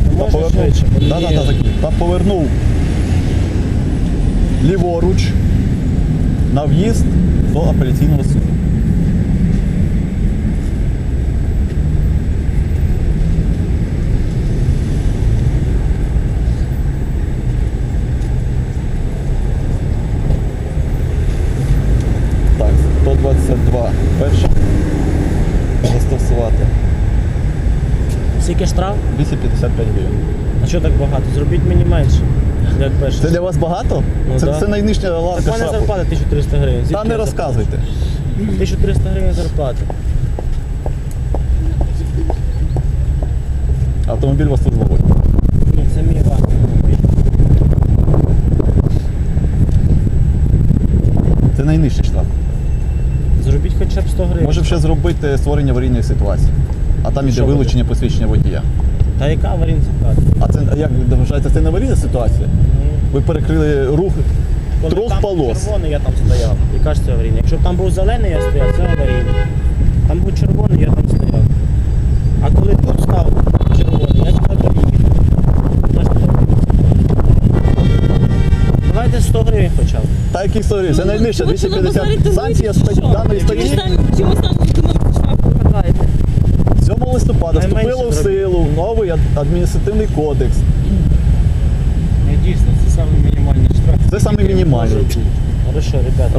та можна повернув, швидше? да, да, да, закрив. та повернув ліворуч на в'їзд до апеляційного суду. Так, 122 перше. Застосувати. Скільки штраф? 255 гривень. А що так багато? Зробіть мені менше. Як перше. Це для вас багато? Ну це, да. це найнижча Так лавка в мене штрафу. зарплата 1300 гривень. Та Звідки не я розказуйте. 1300 гривень зарплата. Автомобіль у вас службовий. Ні, це мій власний автомобіль. Це найнижчий штраф. Зробіть хоча б 100 гривень. Може ще зробити створення аварійної ситуації. А там іде Що буде? вилучення посвідчення водія. Та яка аварійна ситуація? А це як ви вважаєте, це не аварійна ситуація? Ви перекрили рух Коли трьох там полос. червоний, я там стояв. Яка ж це аварійна? Якщо б там був зелений, я стояв, це аварійний. Там був червоний, я там стояв. А коли тут став червоний, я доїхав. Я Давайте 100 гривень хоча б. Та які історії? Це найнижча Ви що, на 250. базарі Санкція статті що? даної статті новий ад- адміністративний кодекс. Не дійсно, це саме мінімальний штраф. Це саме мінімальний. Хорошо, ребята.